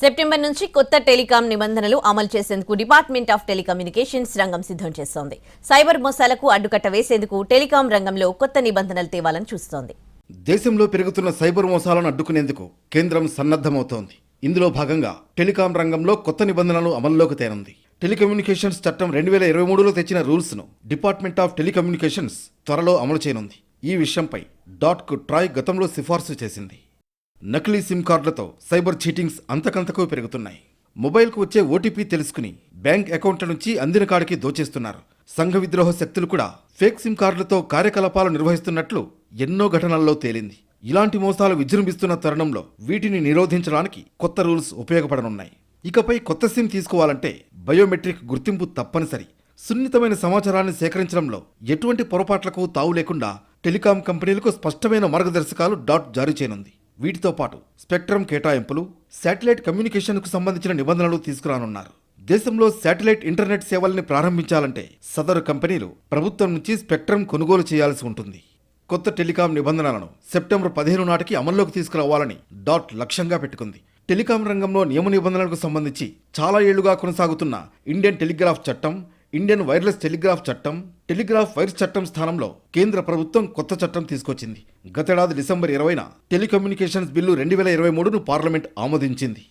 September నుంచి కొత్త telecom నిబంధనలు అమలు చేసేందుకు డిపార్ట్మెంట్ ఆఫ్ టెలికమ్యూనికేషన్స్ రంగం సిద్ధం చేస్తోంది. సైబర్ మోసాలకు అడ్డుకట్ట వేసేందుకు టెలికాం రంగంలో కొత్త నిబంధనలు తేవాలని చూస్తోంది. దేశంలో పెరుగుతున్న సైబర్ మోసాలను అడ్డుకునేందుకు కేంద్రం సన్నద్ధమవుతోంది. ఇందులో భాగంగా టెలికాం రంగంలో కొత్త నిబంధనలు అమల్లోకి తేనుంది. టెలికమ్యూనికేషన్స్ చట్టం రెండు వేల ఇరవై మూడులో తెచ్చిన రూల్స్ను డిపార్ట్మెంట్ ఆఫ్ టెలికమ్యూనికేషన్స్ త్వరలో అమలు చేయనుంది. ఈ విషయంపై డాట్కు ట్రాయ్ గతంలో సిఫార్సు చేసింది. నకిలీ సిమ్ కార్డులతో సైబర్ చీటింగ్స్ అంతకంతకు పెరుగుతున్నాయి. మొబైల్కు వచ్చే ఓటీపీ తెలుసుకుని బ్యాంక్ అకౌంట్ల నుంచి అందిన కాడికి దోచేస్తున్నారు. సంఘ విద్రోహ శక్తులు కూడా ఫేక్ సిమ్ కార్డులతో కార్యకలాపాలు నిర్వహిస్తున్నట్లు ఎన్నో ఘటనల్లో తేలింది. ఇలాంటి మోసాలు విజృంభిస్తున్న తరుణంలో వీటిని నిరోధించడానికి కొత్త రూల్స్ ఉపయోగపడనున్నాయి. ఇకపై కొత్త సిమ్ తీసుకోవాలంటే బయోమెట్రిక్ గుర్తింపు తప్పనిసరి. సున్నితమైన సమాచారాన్ని సేకరించడంలో ఎటువంటి పొరపాట్లకు తావు లేకుండా టెలికాం కంపెనీలకు స్పష్టమైన మార్గదర్శకాలు డాట్ జారీ చేయనుంది. వీటితో పాటు స్పెక్ట్రమ్ కేటాయింపులు శాటిలైట్ కమ్యూనికేషన్కు సంబంధించిన నిబంధనలు తీసుకురానున్నారు. దేశంలో శాటిలైట్ ఇంటర్నెట్ సేవల్ని ప్రారంభించాలంటే సదరు కంపెనీలు ప్రభుత్వం నుంచి స్పెక్ట్రమ్ కొనుగోలు చేయాల్సి ఉంటుంది. కొత్త టెలికాం నిబంధనలను సెప్టెంబర్ పదిహేను నాటికి అమల్లోకి తీసుకురావాలని డాట్ లక్ష్యంగా పెట్టుకుంది. టెలికాం రంగంలో నియమ నిబంధనలకు సంబంధించి చాలా ఏళ్ళుగా కొనసాగుతున్న ఇండియన్ టెలిగ్రాఫ్ చట్టం ఇండియన్ వైర్లెస్ టెలిగ్రాఫ్ చట్టం టెలిగ్రాఫ్ వైర్స్ చట్టం స్థానంలో కేంద్ర ప్రభుత్వం కొత్త చట్టం తీసుకొచ్చింది. గతేడాది డిసెంబర్ ఇరవైన టెలికమ్యూనికేషన్స్ బిల్లు రెండు వేల ఇరవై మూడును పార్లమెంట్ ఆమోదించింది.